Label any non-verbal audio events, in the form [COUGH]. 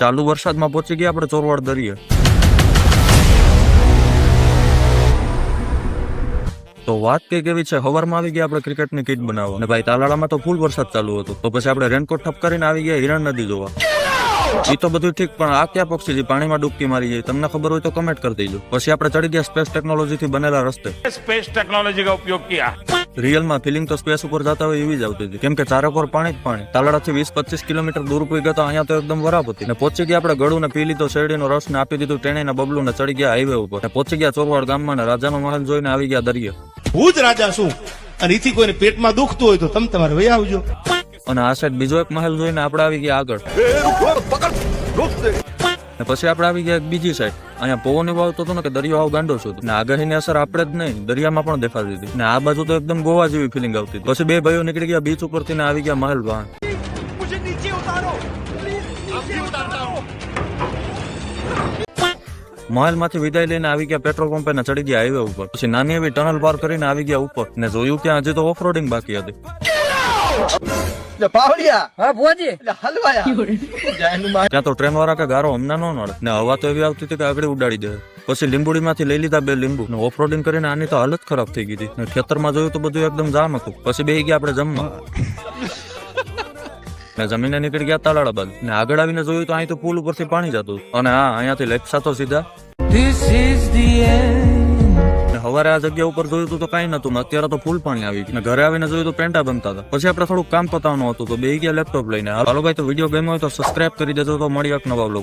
ચાલુ વરસાદમાં પહોંચી ગયા આપણે ચોરવાડ દરિયે. તો વાત કે કેવી છે, હવારમાં આવી ગયા આપણે ક્રિકેટની કીટ બનાવવા. અને ભાઈ, તાલાળામાં તો ફૂલ વરસાદ ચાલુ હતો. તો પછી આપણે રેનકોટ ઠપકારીને આવી ગયા, હિરણ નદી જોવા. એ તો બધું ઠીક, પણ આ ક્યાં પક્ષી છે? પાણીમાં ડૂબકી મારી જાય. તમને ખબર હોય તો કમેન્ટ કરી દેજો. પછી આપણે ચડી ગયા સ્પેસ ટેકનોલોજી થી બનેલા રસ્તે. સ્પેસ ટેકનોલોજી કા ઉપયોગ કર્યા રિયલમાં ફિલિંગ તો સ્પેસ ઉપર જતા હોય એવી જ આવતી હતી. કેમ કે ચારેકોર પાણી જ પાણી. તાલાડાથી વીસ પચીસ કિલોમીટર દૂર કોઈ ગયા તો અહીંયા તો એકદમ બરાબર હતી. ને પહોંચી ગયા આપણે ગળું ને પી લીધો શેરડીનો રસ ને આપી દીધું ટેણે બબલું ને ચડી ગયા હાઈવે ઉપર. ને પહોંચી ગયા ચોરવાડ ગામમાં ને રાજાનો મહેલ જોઈને આવી ગયા દરિયો. હું જ રાજા છું. અને એથી કોઈને પેટમાં દુખતું હોય તો તમે તમારે વહી આવજો. અને આ સાઈડ બીજો એક મહેલ જોઈને આપણે આવી ગયા આગળ. ને પછી આપણે આવી ગયા બીજી સાઈડ અહીંયા પવન એવો આવતો હતો ને કે દરિયો આવ ગાંડો છો ને આગાહીની અસર આપણે જ નહીં દરિયામાં પણ દેખાતી હતી. ને આ બાજુ તો એકદમ ગોવા જેવી ફિલિંગ આવતી પછી બે ભાઈઓ નીકળી ગયા બીચ ઉપરથી ને આવી ગયા મહેલ વાહન. મહેલમાંથી વિદાય લઈને આવી ગયા પેટ્રોલ પંપે ને ચડી ગયા હાઈવે ઉપર. પછી નાની એવી ટનલ પાર કરીને આવી ગયા ઉપર. ને જોયું ત્યાં હજી તો ઓફરોડિંગ બાકી હતી. ત્યાં [LAUGHS] તો ટ્રેન વાળા કે ગારો હમણાં ન નડે. ને હવા તો એવી આવતી હતી કે આગળ ઉડાડી દે. પછી લીંબુડીમાંથી લઈ લીધા બે લીંબુ. ને ઓફરોડિંગ કરીને આની તો હાલત ખરાબ થઈ ગઈ હતી. ને ખેતરમાં જોયું તો બધું એકદમ જામ હતું. પછી બે ગયા આપણે જમવા. ને જમીને નીકળી ગયા તાલાળા બાદ ને આગળ આવીને જોયું તો અહીં તો પુલ ઉપરથી પાણી જતું. અને હા અહીંયાથી લેપસા તો સીધા. ને હવારે આ જગ્યા ઉપર જોયું હતું તો કઈ નતું અત્યારે તો ફૂલ પાણી આવી ગયું. ઘરે આવીને જોયું તો પેન્ટા બનતા હતા. પછી આપણે થોડું કામ પતાવવાનું હતું તો બે ગયા લેપટોપ લઈને. હાલો ભાઈ, તો વીડિયો ગેમ હોય તો સબસ્ક્રાઇબ કરી દેજો તો મળી એક નવા vlog.